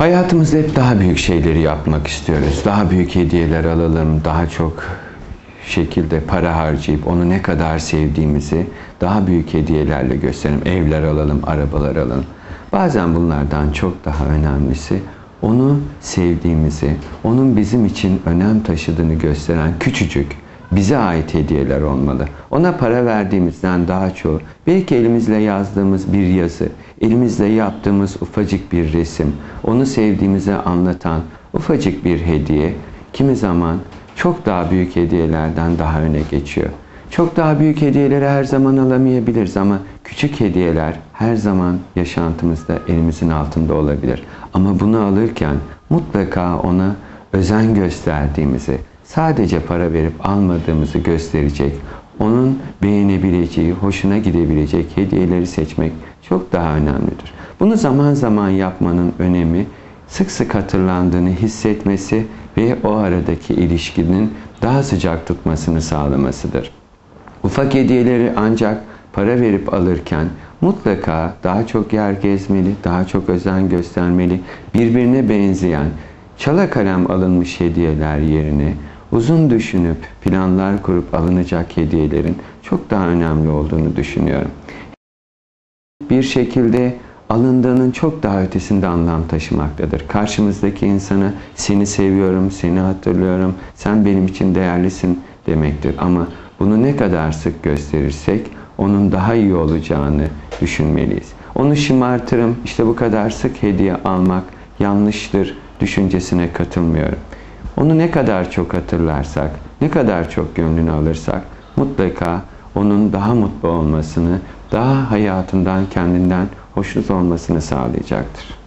Hayatımızda hep daha büyük şeyleri yapmak istiyoruz. Daha büyük hediyeler alalım, daha çok şekilde para harcayıp onu ne kadar sevdiğimizi daha büyük hediyelerle gösterelim. Evler alalım, arabalar alalım. Bazen bunlardan çok daha önemlisi onu sevdiğimizi, onun bizim için önem taşıdığını gösteren küçücük, bize ait hediyeler olmalı. Ona para verdiğimizden daha çok, belki elimizle yazdığımız bir yazı, elimizle yaptığımız ufacık bir resim, onu sevdiğimize anlatan ufacık bir hediye, kimi zaman çok daha büyük hediyelerden daha öne geçiyor. Çok daha büyük hediyeleri her zaman alamayabiliriz ama küçük hediyeler her zaman yaşantımızda elimizin altında olabilir. Ama bunu alırken mutlaka ona özen gösterdiğimizi, sadece para verip almadığımızı gösterecek, onun beğenebileceği, hoşuna gidebilecek hediyeleri seçmek çok daha önemlidir. Bunu zaman zaman yapmanın önemi sık sık hatırlandığını hissetmesi ve o aradaki ilişkinin daha sıcak tutmasını sağlamasıdır. Ufak hediyeleri ancak para verip alırken mutlaka daha çok yer gezmeli, daha çok özen göstermeli, birbirine benzeyen, çala kalem alınmış hediyeler yerine uzun düşünüp planlar kurup alınacak hediyelerin çok daha önemli olduğunu düşünüyorum. Bir şekilde alındığının çok daha ötesinde anlam taşımaktadır. Karşımızdaki insana seni seviyorum, seni hatırlıyorum, sen benim için değerlisin demektir. Ama bunu ne kadar sık gösterirsek onun daha iyi olacağını düşünmeliyiz. Onu şımartırım, işte bu kadar sık hediye almak yanlıştır düşüncesine katılmıyorum. Onu ne kadar çok hatırlarsak, ne kadar çok gönlünü alırsak mutlaka onun daha mutlu olmasını, daha hayatından, kendinden hoşnut olmasını sağlayacaktır.